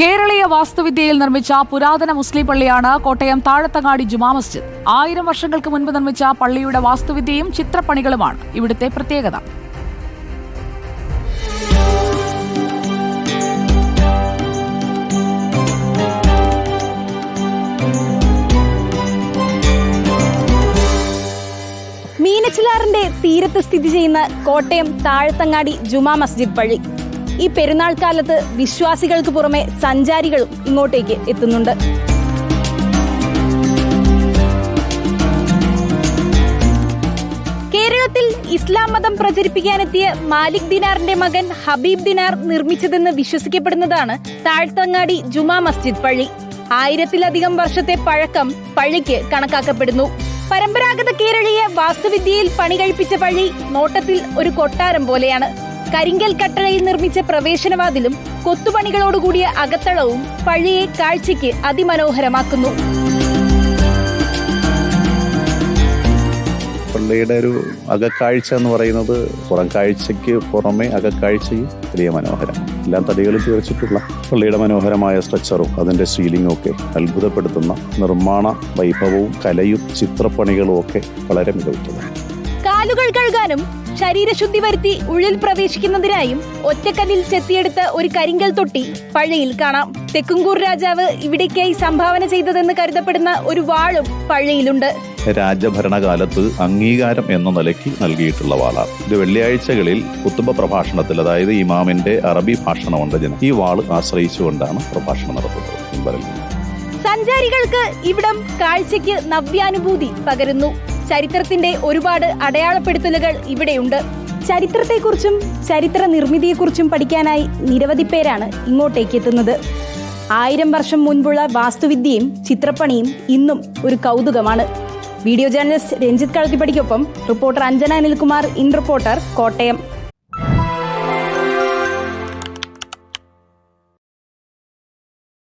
കേരളീയ വാസ്തുവിദ്യയിൽ നിർമ്മിച്ച പുരാതന മുസ്ലിം പള്ളിയാണ് കോട്ടയം താഴത്തങ്ങാടി ജുമാ മസ്ജിദ്. ആയിരം വർഷങ്ങൾക്ക് മുൻപ് നിർമ്മിച്ച പള്ളിയുടെ വാസ്തുവിദ്യയും ചിത്രപ്പണികളുമാണ് ഇവിടുത്തെ പ്രത്യേകത. മീനച്ചിലാറിന്റെ തീരത്ത് സ്ഥിതി ചെയ്യുന്ന കോട്ടയം താഴത്തങ്ങാടി ജുമാ മസ്ജിദ് പള്ളി. ഈ പെരുന്നാൾ കാലത്ത് വിശ്വാസികൾക്ക് പുറമെ സഞ്ചാരികളും ഇങ്ങോട്ടേക്ക് എത്തുന്നുണ്ട്. കേരളത്തിൽ ഇസ്ലാം മതം പ്രചരിപ്പിക്കാനെത്തിയ മാലിക് ദിനാറിന്റെ മകൻ ഹബീബ് ദിനാർ നിർമ്മിച്ചതെന്ന് വിശ്വസിക്കപ്പെടുന്നതാണ് താഴ്ത്തങ്ങാടി ജുമാ മസ്ജിദ് പള്ളി. ആയിരത്തിലധികം വർഷത്തെ പഴക്കം പള്ളിക്ക് കണക്കാക്കപ്പെടുന്നു. പരമ്പരാഗത കേരളീയ വാസ്തുവിദ്യയിൽ പണി കഴിപ്പിച്ച പള്ളി നോട്ടത്തിൽ ഒരു കൊട്ടാരം പോലെയാണ്. കരിങ്കൽ കട്ടളയിൽ നിർമ്മിച്ച പ്രവേശനവാതിലും കൊത്തുപണികളോടുകൂടിയ അകത്തളവും പള്ളിയെ കാഴ്ചയ്ക്ക് അതിമനോഹരമാക്കുന്നു. പള്ളിയുടെ ഒരു അകക്കാഴ്ച എന്ന് പറയുന്നത് പുറം കാഴ്ചയ്ക്ക് പുറമെ അകക്കാഴ്ചയും വലിയ മനോഹരം. എല്ലാം തടികളും തീർച്ചിട്ടുള്ള പള്ളിയുടെ മനോഹരമായ സ്ട്രക്ചറും അതിന്റെ സീലിംഗും ഒക്കെ അത്ഭുതപ്പെടുത്തുന്ന നിർമ്മാണ വൈഭവവും കലയും ചിത്രപ്പണികളും ഒക്കെ വളരെ മികവുറ്റതാണ് കാലുകൾ കഴുകാനും ശരീരശുദ്ധി വരുത്തി ഉള്ളിൽ പ്രവേശിക്കുന്നതിനായും ഒറ്റക്കല്ലിൽ ചെത്തിയെടുത്ത ഒരു കരിങ്കൽ തൊട്ടി പള്ളിയിൽ കാണാം. തെക്കുംകൂർ രാജാവ് ഇവിടേക്കായി സംഭാവന ചെയ്തതെന്ന് കരുതപ്പെടുന്ന ഒരു വാളും പള്ളിയിലുണ്ട്. രാജഭരണകാലത്ത് അംഗീകാരം എന്ന നിലയ്ക്ക് നൽകിയിട്ടുള്ള വാളാണ്. ഇത് വെള്ളിയാഴ്ചകളിൽ കുത്തുബ പ്രഭാഷണത്തിൽ അതായത് ഇമാമിന്റെ അറബി ഭാഷണമുണ്ട് ജനം. ഈ വാൾ ആശ്രയിച്ചുകൊണ്ടാണ് പ്രഭാഷണം നടത്തുന്നത് സഞ്ചാരികൾക്ക് ഇവിടം കാഴ്ചയ്ക്ക് നവ്യാനുഭൂതി പകരുന്നു. ചരിത്രത്തിന്റെ ഒരുപാട് അടയാളപ്പെടുത്തലുകൾ ഇവിടെയുണ്ട്. ചരിത്രത്തെക്കുറിച്ചും ചരിത്ര നിർമ്മിതിയെക്കുറിച്ചും പഠിക്കാനായി നിരവധി പേരാണ് ഇങ്ങോട്ടേക്ക് എത്തുന്നത് ആയിരം വർഷം മുൻപുള്ള വാസ്തുവിദ്യയും ചിത്രപ്പണിയും ഇന്നും ഒരു കൗതുകമാണ്. Video journalist Ranjith കളത്തിപ്പടിക്കൊപ്പം reporter Anjana Anilkumar in reporter Kottayam.